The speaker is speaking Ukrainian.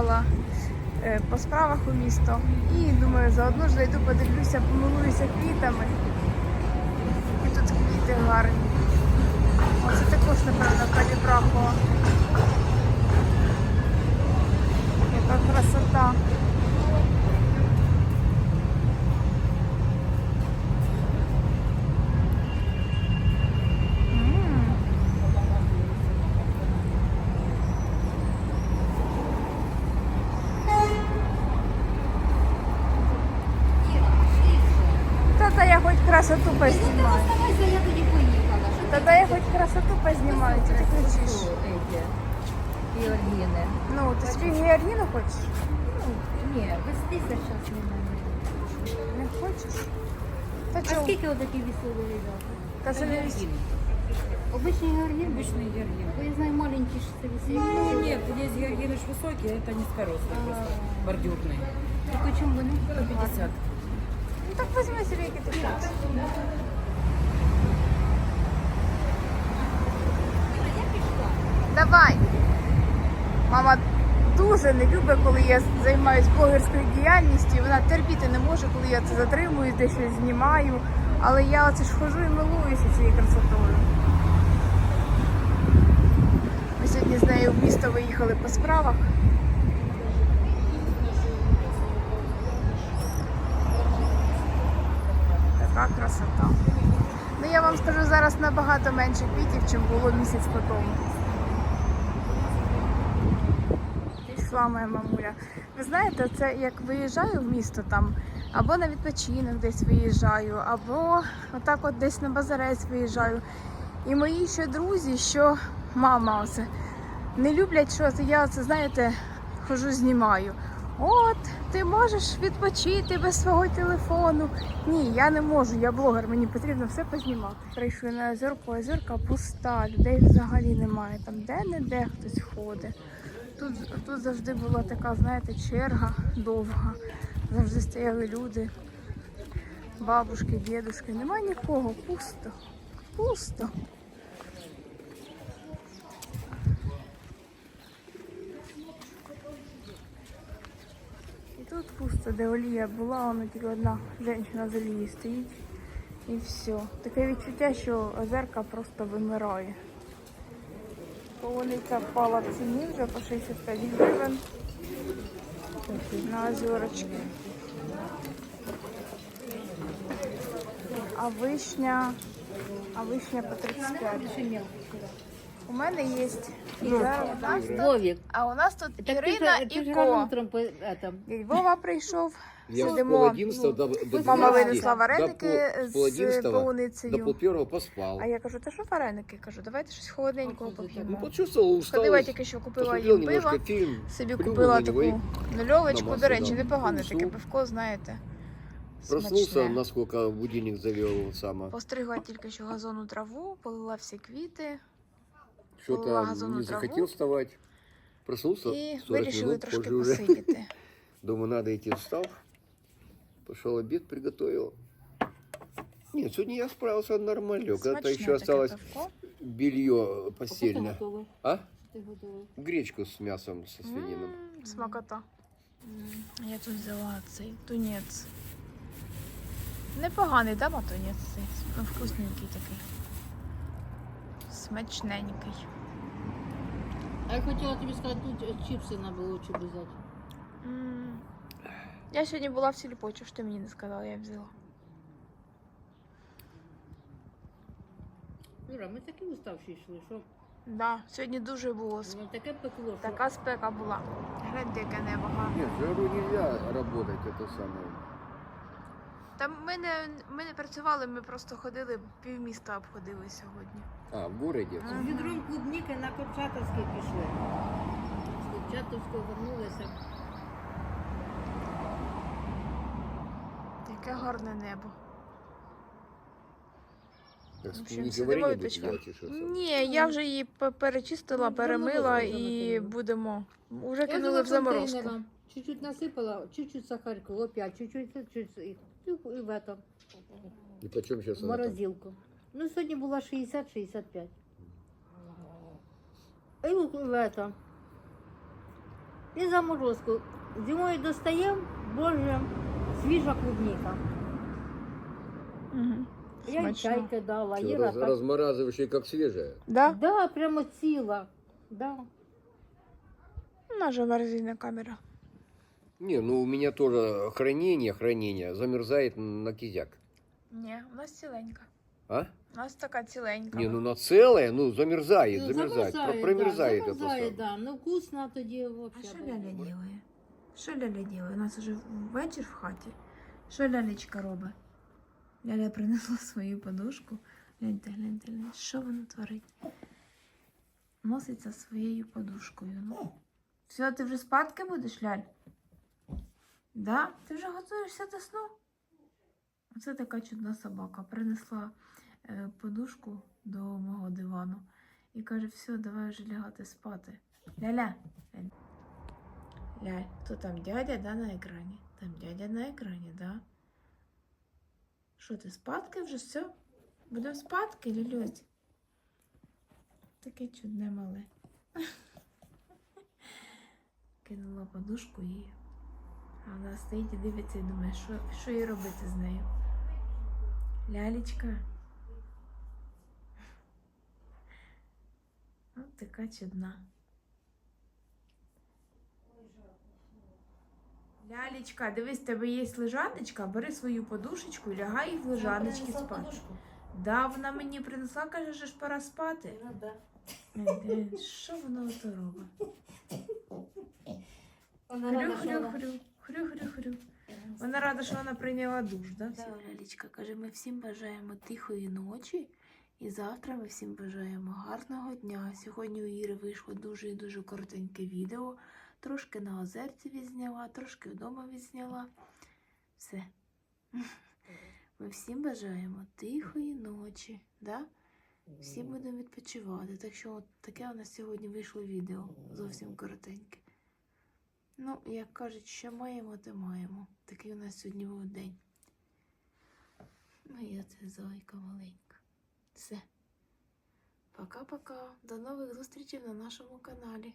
виїхала е, по справах у місто. І думаю, заодно ж зайду, подивлюся, помилуюся квітами. я хоч красоту познімаю. Оставайся, я тоді поїхала. Що Та-та я хоч красоту познімаю, ти не кричиш. эти Георгины. Ну, ти свій георгіну хочеш? Ну, не, вестися зараз не мене. Не хочеш? Та А чого? скільки отакі вісові ребята? Та це не вісь- Обичний георгін? Обычный георгин. Бо я знаю маленькі ж це вісові. Ну, нет, есть георгины ж высокие, а это низкорослые просто, бордюрные. Так по чому вони? 150. Ну так візьми собі, який ти хочеш. Давай. Мама дуже не любить, коли я займаюся блогерською діяльністю. Вона терпіти не може, коли я це затримую, де щось знімаю. Але я оце ж хожу і милуюся цією красотою. Ми сьогодні з нею в місто виїхали по справах. Така красота. Ну я вам скажу зараз набагато менше квітів, чим було місяць по тому. Пішла моя мамуля. Ви знаєте, це як виїжджаю в місто там, або на відпочинок десь виїжджаю, або отак от десь на базарець виїжджаю. І мої ще друзі, що мама оце не люблять, що я це, знаєте, хожу, знімаю. От, ти можеш відпочити без свого телефону. Ні, я не можу, я блогер, мені потрібно все познімати. Прийшли на озерку, озерка пуста, людей взагалі немає. Там де-не-де хтось ходить. Тут, тут завжди була така, знаєте, черга довга. Завжди стояли люди, бабушки, дідушки. Нема нікого, пусто. Пусто. Тут пусто, де олія була, вона тільки одна жінка з олії стоїть. І все. Таке відчуття, що озерка просто вимирає. Полуниця впала в ціні вже по 65 гривень на озерочки. А вишня, а вишня по 35. У мене є. Зараз у нас тут, Вовік. а у нас тут Так ти Ірина ж- ти і ж Ко. утром по. Дядь Вова прийшов, Я с сидимо. до, до Мама 12, винесла до вареники пол- з пол одиннадцатого полуницею. до пол первого поспал. А я кажу, та що вареники? Кажу, давайте щось холодненького Ну, поп'ємо. почувствовал Ходила усталость, тільки що купила посмотрел їм немножко пиво, фильм. собі купила на него и таку нульовочку. До речі, да. непогане Ну, таке ну. пивко, знаєте. Проснулся, Смачне. насколько будильник завел сама. Постригла тільки що газону траву, полила всі квіти Что-то Полила газонную не траву. захотел вставать. Проснулся, і 40 вирішили минут трошки позже уже. посидіти. Думаю, надо идти встал. Пошел обед, приготовил. Нет, сегодня я справился нормально. Когда-то Смачне еще таке осталось пивко. белье постельное. готовий? А? Ти готовий? Гречку с мясом, со свинином. М, Смакота. Я тут взяла цей тунець. Непоганий, да, ма тунець цей? Ну, вкусненький такий. Смачненький. А я хотіла тобі сказати, тут чіпси на булочку взяти. М. Я сьогодні була в сільпо, чого ж ти мені не сказала, я взяла. Юра, ми такі уставші йшли, що Да, сьогодні дуже було сп- воно таке пекло, що... така спека була. Гляньте, яке небо гарне. Нет, жару нельзя работать, это самое. Та ми не, ми не працювали, ми просто ходили, півміста обходили сьогодні. А, в городе? Ага. З відром клубніки на Курчатовський пішли. З Курчатовського вернулися. Яке гарне небо. Так, В общем, самое. Ні, я вже її пе- перечистила, Ну, перемила заморозила, і будемо. Уже кинули в заморозку. Чуть-чуть насипала, чуть-чуть сахарку, опять, чуть-чуть, чуть-чуть і, і в это, И почем сейчас в морозилку. Ну, сьогодні була 60-65. І в в это, І заморозку. Зимою достаємо, боже, свіжа клубніка. Угу. Я й чай кидала, Всё, Іра раз- так. размораживаешь ее как свежая. Да? Да, прямо ціла. Да. Наша морозильна камера. Не, ну у меня тоже хранение, хранение замерзает на кизяк. Ні, у нас ціленька. А? У нас така ціленька. Не, ну на целое, ну замерзает, Ну, замерзает, промерзает да, это да. Ну вкусно тоді А взагалі. Ляля робить? Що Ляля робить? У нас вже вечір в хаті. Що Лялечка робить? Ляля принесла свою подушку. Гляньте, гляньте, гляньте. Що вона творить? Носиться своєю подушкою. Ну. Все, ти вже спадки будеш, Ляль? Да? Ти вже готуєшся до сну? Оце така чудна собака. Принесла е, подушку до мого дивану і каже, все, давай вже лягати спати. Ляля. Ляль. Хто там дядя, да, на екрані? Там дядя на екрані, да? Що ти, спадки вже все? Будемо спадки, Лялюсь? Таке чудне мале. Кинула подушку і. А вона стоїть і дивиться і думає, що, що їй робити з нею. Лялечка. От така чудна. Лялечка, дивись, тебе є лежаночка, бери свою подушечку і лягай в лежаночки спати. Да, вона мені принесла, каже, що ж пора спати. Ну, да. Що вона ото робить? Вона Хрю, рада, що хрю, вона- рада, що вона прийняла душ, да? Да. Лялечка каже, ми всім бажаємо тихої ночі. І завтра ми всім бажаємо гарного дня. Сьогодні у Іри вийшло дуже і дуже коротеньке відео. Трошки на озерці відзняла, трошки вдома відзняла. Все. Ми всім бажаємо тихої ночі. Да? Всі будемо відпочивати. Так що от таке у нас сьогодні вийшло відео. Зовсім коротеньке. Ну, як кажуть, що маємо, то маємо. Такий у нас сьогодні був день. Моя це зойка маленька. Все. Пока-пока. До нових зустрічей на нашому каналі.